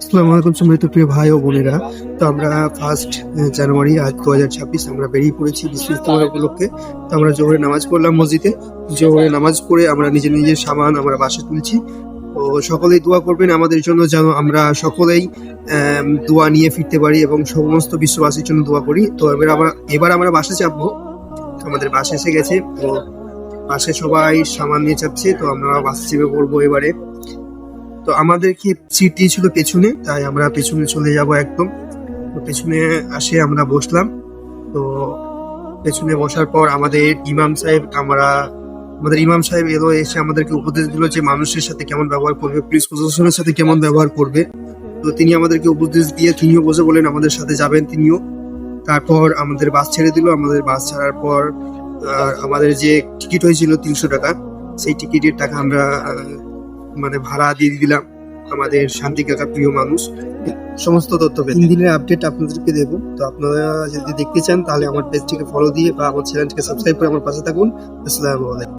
আসসালামু আলাইকুম সম্মানিত প্রিয় ভাই ও বোনেরা। তো আমরা ফার্স্ট জানুয়ারি আজ দু হাজার ছাব্বিশ আমরা বেরিয়ে পড়েছি বিশ্ব ইস্তেমার উপলক্ষে। তো আমরা জোহরে নামাজ পড়লাম মসজিদে। জোহরে নামাজ পড়ে আমরা নিজের নিজের সামান আমরা বাসে তুলছি। তো সকলেই দোয়া করবেন আমাদের জন্য যেন আমরা সকলেই দোয়া নিয়ে ফিরতে পারি এবং সমস্ত বিশ্ববাসীর জন্য দোয়া করি। তো এবার আমরা এবার আমরা বাসে চাপবো। আমাদের বাসে এসে গেছে। তো বাসে সবাই সামান নিয়ে চাপছে। তো আমরা বাসে চেপে পড়ব এবারে। তো আমাদেরকে সিট দিয়েছিল পেছনে, তাই আমরা পেছনে চলে যাব একদম। তো পেছনে আসে আমরা বসলাম। তো পেছনে বসার পর আমাদের ইমাম সাহেব, আমরা, আমাদের ইমাম সাহেব এলো, এসে আমাদেরকে উপদেশ দিল যে মানুষের সাথে কেমন ব্যবহার করবে, পুলিশ প্রশাসনের সাথে কেমন ব্যবহার করবে। তো তিনি আমাদেরকে উপদেশ দিয়ে তিনিও বসে বলেন, আমাদের সাথে যাবেন তিনিও। তারপর আমাদের বাস ছেড়ে দিল। আমাদের বাস ছাড়ার পর আমাদের যে টিকিট হয়েছিল তিনশো টাকা, সেই টিকিটের টাকা আমরা মানে ভাড়া দিয়ে দিলাম আমাদের শান্তি কাকা প্রিয় মানুষ। সমস্ত তথ্য তিন দিনের আপডেট আপনাদেরকে দেবো। তো আপনারা যদি দেখতে চান তাহলে আমার পেজটিকে ফলো দিয়ে বা আমার চ্যানেলটিকে সাবস্ক্রাইব করে আমার পাশে থাকুন। আসসালামু আলাইকুম।